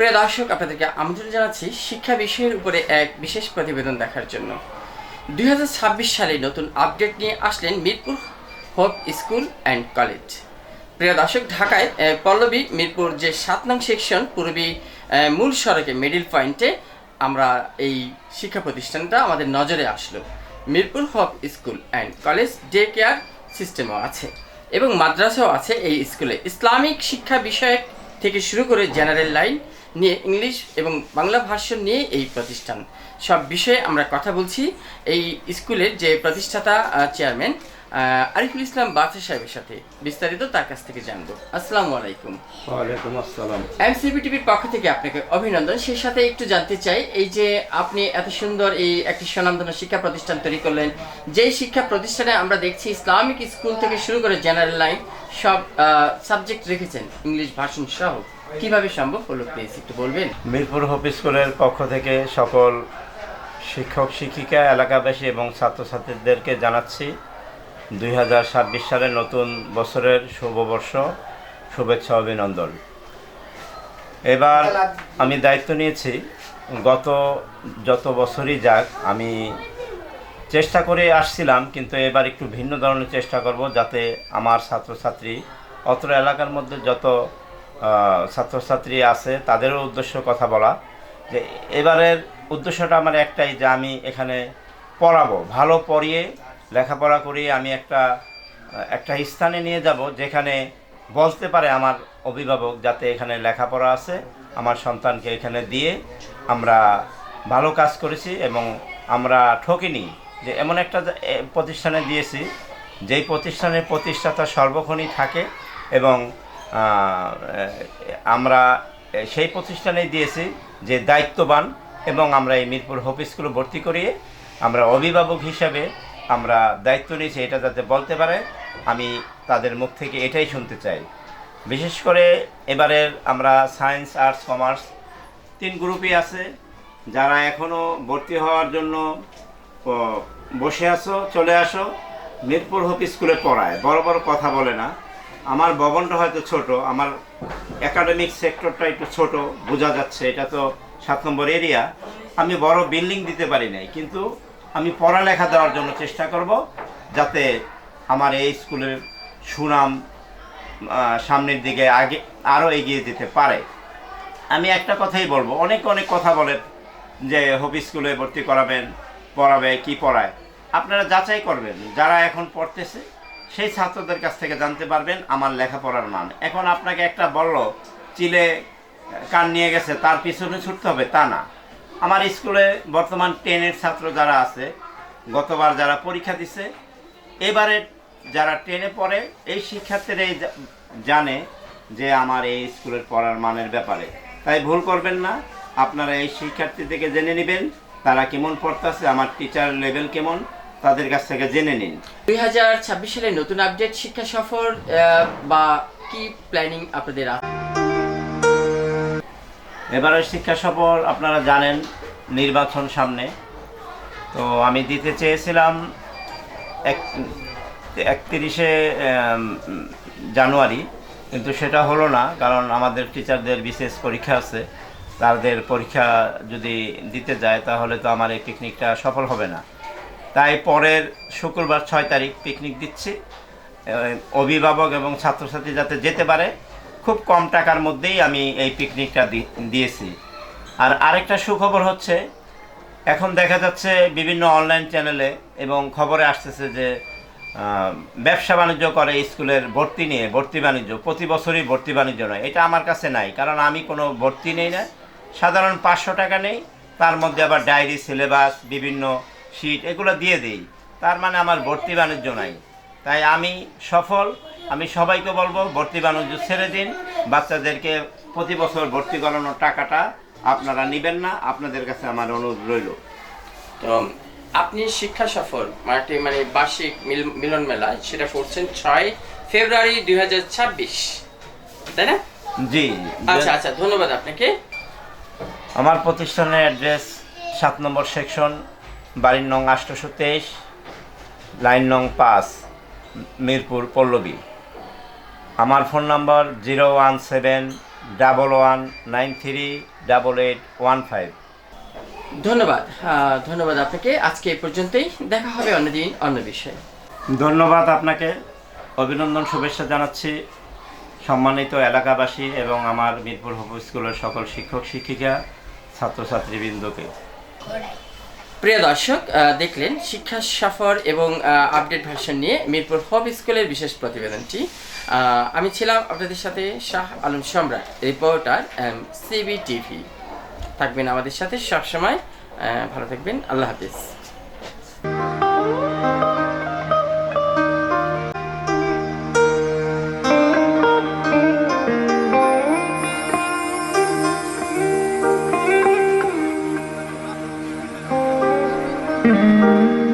প্রিয় দর্শক, আপনাদেরকে আমন্ত্রণ জানাচ্ছি শিক্ষা বিষয়ের উপরে এক বিশেষ প্রতিবেদন দেখার জন্য। দুই সালে নতুন আপডেট নিয়ে আসলেন Mirpur hope school and college. প্রিয় দর্শক, ঢাকায় পল্লবী মিরপুর যে সাত নং সেকশন, পূর্বী মূল সড়কে মিডিল পয়েন্টে আমরা এই শিক্ষা প্রতিষ্ঠানটা আমাদের নজরে আসলো। Mirpur hope school and college day care সিস্টেমও আছে এবং মাদ্রাসাও আছে এই স্কুলে। ইসলামিক শিক্ষা বিষয়ক থেকে শুরু করে জেনারেল লাইন নিয়ে ইংলিশ এবং বাংলা ভার্সন নিয়ে এই প্রতিষ্ঠান। সব বিষয়ে আমরা কথা বলছি। এই স্কুলের যে প্রতিষ্ঠাতা চেয়ারম্যান আরিফুল ইসলাম বাদশা সাহেবের সাথে বিস্তারিত তার কাছ থেকে জানব। আসসালামু আলাইকুম। ওয়ালাইকুম আসসালাম। এমসিপি টিভির পক্ষ থেকে আপনাকে অভিনন্দন। সেই সাথে একটু জানতে চাই এই যে আপনি এত সুন্দর এই একটি স্বনামধন্য শিক্ষা প্রতিষ্ঠান তৈরি করলেন যেই শিক্ষা প্রতিষ্ঠানে আমরা দেখছি ইসলামিক স্কুল থেকে শুরু করে জেনারেল লাইন সব সাবজেক্ট রেখেছেন ইংলিশ ভার্সন সহ। কীভাবে সম্ভব হলো প্লিজ একটু বলবেন? মিরপুর হোপ স্কুলের পক্ষ থেকে সকল শিক্ষক শিক্ষিকা এলাকাবাসী এবং ছাত্রছাত্রীদেরকে জানাচ্ছি দুই হাজার ছাব্বিশ সালের নতুন বছরের শুভবর্ষ, শুভেচ্ছা, অভিনন্দন। এবার আমি দায়িত্ব নিয়েছি, গত যত বছরই যাক, আমি চেষ্টা করে আসছিলাম, কিন্তু এবার একটু ভিন্ন ধরনের চেষ্টা করব যাতে আমার ছাত্রছাত্রী, অত্র এলাকার মধ্যে যত ছাত্রছাত্রী আছে, তাদেরও উদ্দেশ্য কথা বলা, যে এবারের উদ্দেশ্যটা আমার একটাই যে আমি এখানে পড়াবো, ভালো পড়িয়ে লেখাপড়া করিয়ে আমি একটা একটা স্থানে নিয়ে যাব যেখানে বলতে পারে আমার অভিভাবক যাতে এখানে লেখাপড়া আছে, আমার সন্তানকে এখানে দিয়ে আমরা ভালো কাজ করেছি এবং আমরা ঠকিনি যে এমন একটা প্রতিষ্ঠানে দিয়েছি, যেই প্রতিষ্ঠানের প্রতিষ্ঠাতা সর্বক্ষণই থাকে এবং আমরা সেই প্রতিষ্ঠানেই দিয়েছি যে দায়িত্ববান এবং আমরা এই মিরপুর হোপ স্কুলে ভর্তি করিয়ে আমরা অভিভাবক হিসাবে আমরা দায়িত্ব নিয়েছি এটা যাতে বলতে পারে, আমি তাদের মুখ থেকে এটাই শুনতে চাই। বিশেষ করে এবারের আমরা সায়েন্স, আর্টস, কমার্স তিন গ্রুপই আছে। যারা এখনও ভর্তি হওয়ার জন্য বসে আসো চলে আসো। মিরপুর হোপ স্কুলে পড়ায়, বড় বড় কথা বলে না। আমার ভবনটা হয়তো ছোট, আমার একাডেমিক সেক্টরটা একটু ছোট, বোঝা যাচ্ছে, এটা তো সাত নম্বর এরিয়া আমি বড় বিল্ডিং দিতে পারি নাই, কিন্তু আমি পড়ালেখা দেওয়ার জন্য চেষ্টা করব যাতে আমার এই স্কুলের সুনাম সামনের দিকে আগে আরও এগিয়ে যেতে পারে। আমি একটা কথাই বলব, অনেক অনেক কথা বলে যে হোপ স্কুলে ভর্তি করাবেন, পড়াবে, কি পড়ায়। আপনারা যাচাই করবেন, যারা এখন পড়তেছে, সেই ছাত্রদের কাছ থেকে জানতে পারবেন আমার লেখাপড়ার মান। এখন আপনাকে একটা বলল, চিলে কান নিয়ে গেছে, তার পিছনে ছুটতে হবে, তা না। আমার স্কুলে বর্তমান টেনের ছাত্র যারা আছে, গতবার যারা পরীক্ষা দিছে, এবারে যারা টেনে পড়ে, এই শিক্ষার্থীরাই জানে যে আমার এই স্কুলের পড়ার মানের ব্যাপারে তাই ভুল করবেন না, আপনারা এই শিক্ষার্থী থেকে জেনে নেবেন, তারা কেমন পড়তেছে, আমার টিচার লেভেল কেমন, তাদের কাছ থেকে জেনে নিন দুই হাজার ছাব্বিশ সালে নতুন আপডেট শিক্ষা সফর বা কি প্ল্যানিং আপনাদের আছে? এবারের শিক্ষা সফর আপনারা জানেন নির্বাচন সামনে। তো আমি দিতে চেয়েছিলাম এক, একত্রিশে জানুয়ারি, কিন্তু সেটা হলো না, কারণ আমাদের টিচারদের বিশেষ পরীক্ষা আছে। তাদের পরীক্ষা যদি দিতে যায়, তাহলে তো আমার এই পিকনিকটা সফল হবে না। তাই পরের শুক্রবার ছয় তারিখ পিকনিক দিচ্ছি। অভিভাবক এবং ছাত্রছাত্রী যাতে যেতে পারে খুব কম টাকার মধ্যেই আমি এই পিকনিকটা দিয়েছি। আর আরেকটা সুখবর হচ্ছে, এখন দেখা যাচ্ছে বিভিন্ন অনলাইন চ্যানেলে এবং খবরে আসতেছে যে ব্যবসা বাণিজ্য করে স্কুলের ভর্তি নিয়ে, ভর্তি বাণিজ্য, প্রতি বছরই ভর্তি বাণিজ্য নয়। এটা আমার কাছে নাই, কারণ আমি কোনো ভর্তি নেই না। সাধারণ পাঁচশো টাকা নেই, তার মধ্যে আবার ডায়েরি, সিলেবাস, বিভিন্ন শিট, এগুলো দিয়ে দিই। তার মানে আমার ভর্তি বাণিজ্য নাই। তাই আমি সফল আমি সবাইকে বলব ভর্তি বাণিজ্য ছেড়ে দিন। বাচ্চাদেরকে প্রতি বছর ভর্তি করানোর টাকাটা আপনারা নেবেন না আপনাদের কাছে আমার অনুরোধ রইল। তো আপনি শিক্ষা সফর মানে মানে বার্ষিক মিল- মিলন মেলা সেটা করছেন ছয় ফেব্রুয়ারি দুই হাজার ছাব্বিশ তাই না? জি। আচ্ছা আচ্ছা ধন্যবাদ আপনাকে। আমার প্রতিষ্ঠানের অ্যাড্রেস সাত নম্বর সেকশন বাড়ির নং আষ্টশো তেইশ লাইন নং পাঁচ মিরপুর পল্লবী। আমার phone number zero one seven double one nine three double eight one five. ধন্যবাদ। ধন্যবাদ আপনাকে। আজকে এই পর্যন্তই। দেখা হবে অন্যদিন অন্য বিষয়ে। ধন্যবাদ আপনাকে। অভিনন্দন শুভেচ্ছা জানাচ্ছি। সম্মানিত এলাকাবাসী এবং আমার মিরপুর হোপ স্কুলের সকল শিক্ষক শিক্ষিকা ছাত্রছাত্রীবৃন্দকে। প্রিয় দর্শক দেখলেন শিক্ষা সফর এবং আপডেট ভার্সন নিয়ে মিরপুর হব স্কুলের বিশেষ প্রতিবেদনটি। আমি ছিলাম আপনাদের সাথে শাহ আলম সম্রাট, রিপোর্টার সিবি টিভি। থাকবেন আমাদের সাথে সবসময়। ভালো থাকবেন। আল্লাহ হাফিজ। Mm-hmm.